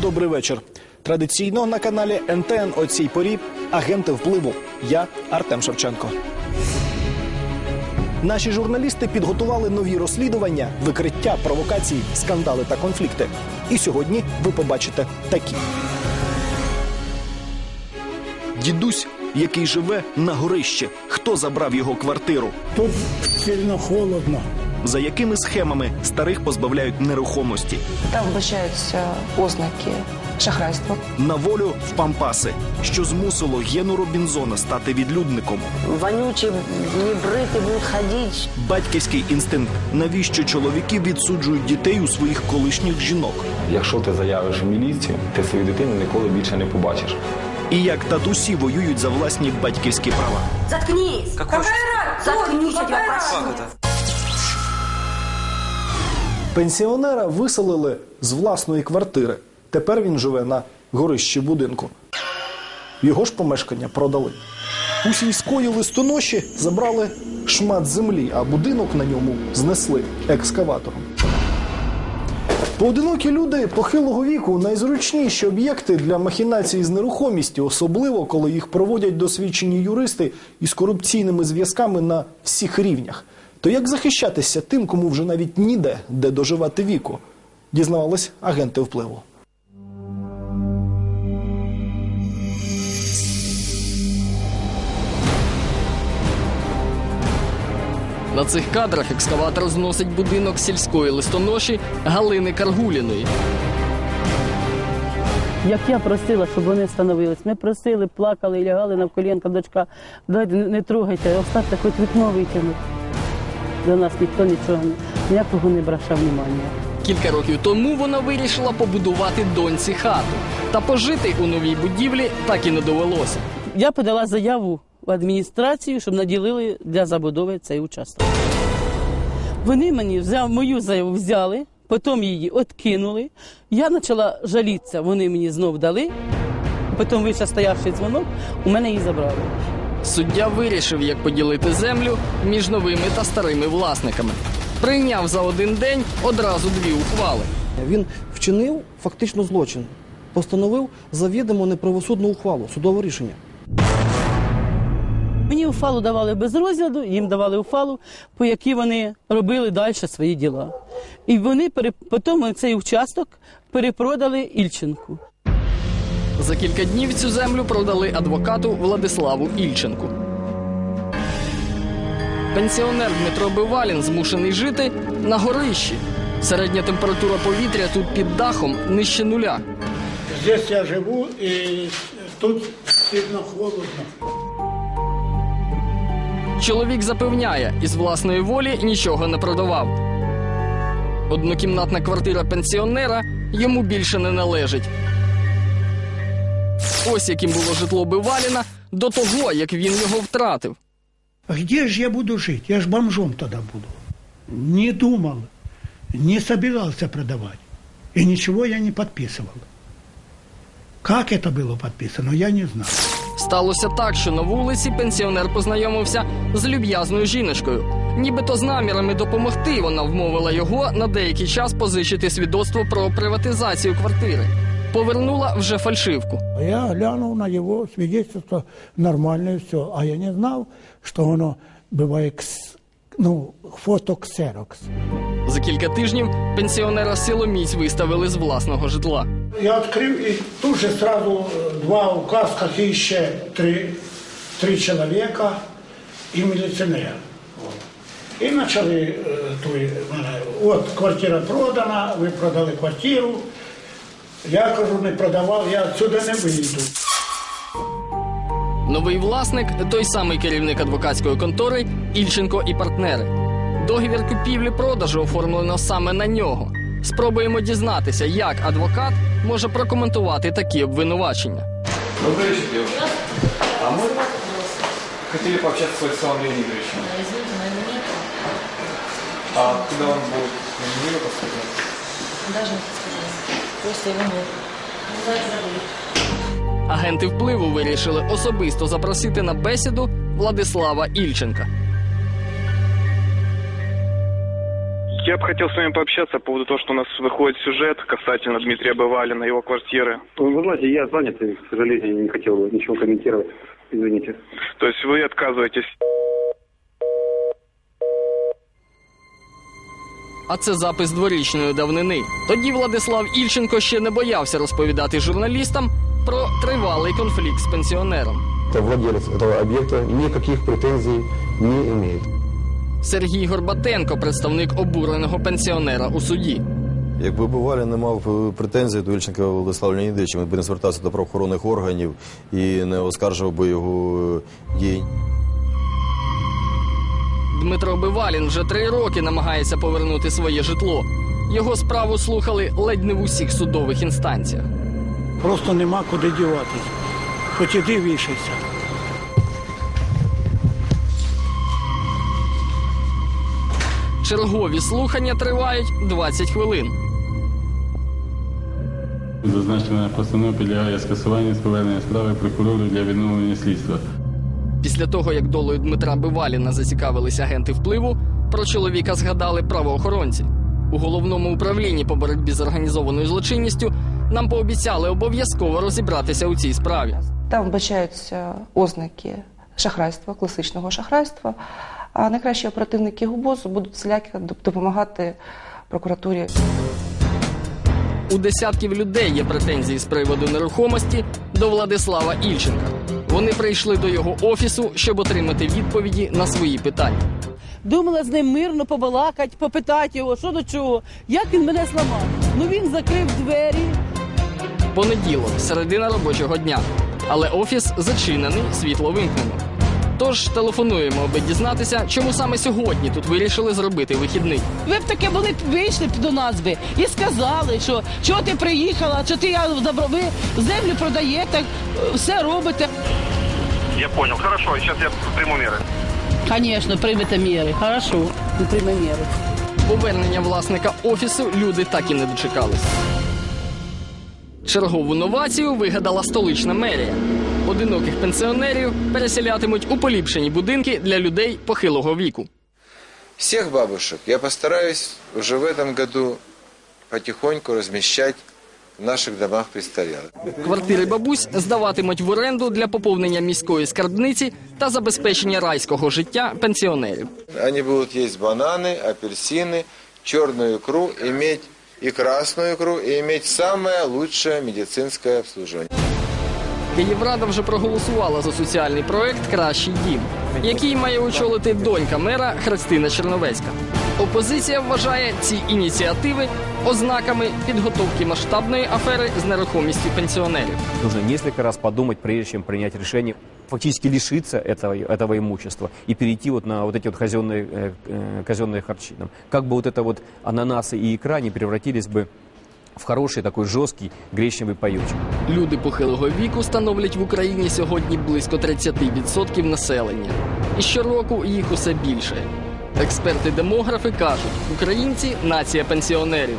добрий вечір. Традиційно на каналі НТН о цій порі агенти впливу. Я Артем Шевченко. Наші журналісти підготували нові розслідування, викриття, провокації, скандали та конфлікти. І сьогодні ви побачите такі. Дідусь, який живе на горищі. Хто забрав його квартиру? Тут сильно холодно. За якими схемами старих позбавляють нерухомості? Там вбачаються ознаки шахрайства. На волю в пампаси, що змусило Гену Робінзона стати відлюдником. Вонючие, небрытые будут ходить. Батьківський інстинкт. Навіщо чоловіки відсуджують дітей у своїх колишніх жінок? Якщо ти заявиш в міліцію, ти свою дитину ніколи більше не побачиш. І як татусі воюють за власні батьківські права. Заткнись! Какая Заткнись, я тебя прошу. Пенсіонера виселили з власної квартири. Тепер він живе на горищі будинку. Його ж помешкання продали. У сільської листоноші забрали шмат землі, а будинок на ньому знесли екскаватором. Поодинокі люди похилого віку найзручніші об'єкти для махінації з нерухомістю, особливо коли їх проводять досвідчені юристи із корупційними зв'язками на всіх рівнях. То як захищатися тим, кому вже навіть ніде де доживати віку? Дізнавались агенти впливу. На цих кадрах екскаватор зносить будинок сільської листоноші Галини Каргуліної. Як я просила, щоб вони встановились. Ми просили, плакали, лягали на колінка, дочка, дайте не, не трогайте, оставте хоч вікно витягнути. До нас ніхто нічого ніякого не брашав внимання. Кілька років тому вона вирішила побудувати доньці хату. Та пожити у новій будівлі так і не довелося. Я подала заяву в адміністрацію, щоб наділили для забудови цей участок. Вони мені взяв, мою заяву взяли, потім її откинули. Я почала жалітися, вони мені знов дали. Потім вийшов стоявший дзвонок, у мене її забрали. Суддя вирішив, як поділити землю між новими та старими власниками. Прийняв за один день одразу дві ухвали. Він вчинив фактично злочин, постановив завідомо неправосудну ухвалу, судове рішення. Мені уфалу давали без розгляду, їм давали уфалу, по якій вони робили далі свої діла. І вони потім цей участок перепродали Ільченку. За кілька днів цю землю продали адвокату Владиславу Ільченку. Пенсіонер Дмитро Бивалін змушений жити на горищі. Середня температура повітря тут під дахом нижче нуля. Здесь я живу и тут сильно холодно. Чоловік запевняє, із власної волі нічого не продавав. Однокімнатна квартира пенсіонера йому більше не належить. Ось яким було житло Биваліна до того, як він його втратив. А где же я буду жить? Я ж бомжом тогда буду. Не думал, не собирался продавать. И ничего я не подписывал. Как это было подписано, я не знаю. Сталося так, що на вулиці пенсіонер познайомився з люб'язною жіночкою. Нібито з намірами допомогти вона вмовила його на деякий час позичити свідоцтво про приватизацію квартири. Повернула вже фальшивку. А Я глянул на его свидетельство, нормальное все. А я не знал, что оно бывает, кс- ну, фотоксерокс. За кілька тижнів пенсіонера силоміць виставили з власного житла. Я открыл, и тут же сразу э, два указка и еще три, три человека и милиционер. Вот. И начали, э, той, мене, от квартира продана, ви продали квартиру. Я кажу, не продавав, я отсюда не вийду. Новий власник той самий керівник адвокатської контори Ільченко і партнери. Договір купівлі-продажу оформлено саме на нього. Спробуємо дізнатися, як адвокат може прокоментувати такі обвинувачення. Добрый вечер, девушка. А мы хотели пообщаться с Владиславом Леонидовичем. Извините, но его нет. А куда он будет? Не могу подсказать. Даже не подскажу. Просто его нет. Ну, давайте забудем. Агенти впливу вирішили особисто запросити на бесіду Владислава Ільченка. Я бы хотел с вами пообщаться по поводу того, что у нас выходит сюжет касательно Дмитрия Бывалина, его квартиры. Вы знаете, я занят и, к сожалению, не хотел бы ничего комментировать. Извините. То есть вы отказываетесь А це запис дворічної давнини. Тоді Владислав Ільченко ще не боявся розповідати журналістам про тривалий конфлікт з пенсіонером. Владелец этого объекта никаких претензий не имеет. Сергій Горбатенко, представник обуреного пенсіонера у суді. Якби бувалі не мав претензій до Ільченка Владислава Леонідовича, ми б не звертався до правоохоронних органів і не оскаржував би його дій. Дмитро Бивалін вже три роки намагається повернути своє житло. Його справу слухали ледь не в усіх судових інстанціях. Просто нема куди діватися. Хоч іди вішайся. Чергові слухання тривають 20 хвилин. Зазначена постанова підлягає скасуванню з повернення справи прокурору для відновлення слідства. Після того, як долою Дмитра Биваліна зацікавились агенти впливу, про чоловіка згадали правоохоронці. У головному управлінні по боротьбі з організованою злочинністю нам пообіцяли обов'язково розібратися у цій справі. Там вбачаються ознаки шахрайства, класичного шахрайства. А найкращі оперативники ГУБОЗу будуть всіляки допомагати прокуратурі. У десятків людей є претензії з приводу нерухомості до Владислава Ільченка. Вони прийшли до його офісу, щоб отримати відповіді на свої питання. Думала з ним мирно побалакати, попитати його, що до чого, як він мене зламав. Ну він закрив двері. Понеділок, середина робочого дня. Але офіс зачинений, світло вимкнено. Тож телефонуємо, аби дізнатися, чому саме сьогодні тут вирішили зробити вихідний. Ви б таке були б вийшли б до нас би і сказали, що чого ти приїхала, що ти я добро, ви землю продаєте, все робите. Я понял. Хорошо, сейчас я приму меры. Звісно, приймете міри. Хорошо, ми приймемо міри. Повернення власника офісу люди так і не дочекались. Чергову новацію вигадала столична мерія. Одиноких пенсіонерів переселятимуть у поліпшені будинки для людей похилого віку. Всех бабушек я постараюсь уже в этом году потихоньку размещать в наших домах престарелых. Квартири бабусь здаватимуть в оренду для поповнення міської скарбниці та забезпечення райського життя пенсіонерів. Они будут есть бананы, апельсины, черную икру, иметь и красную икру, и иметь самое лучшее медицинское обслуживание. Київрада вже проголосувала за соціальний проект Кращий дім, який має очолити донька мера Христина Черновецька. Опозиція вважає ці ініціативи ознаками підготовки масштабної афери з нерухомістю пенсіонерів. Нужно несколько раз подумать, прежде чем принять решение фактически лишиться этого, этого имущества и перейти вот на вот эти вот казенные, э, э, казенные харчи. Там. Как бы вот это вот ананасы и икра не превратились бы в хороший такой жесткий гречневый паёчек. Люди похилого віку становлять в Україні сьогодні близько 30% населення. І щороку їх усе більше. Експерти-демографи кажуть, українці нація пенсіонерів.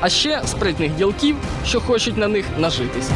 А ще спритних ділків, що хочуть на них нажитись.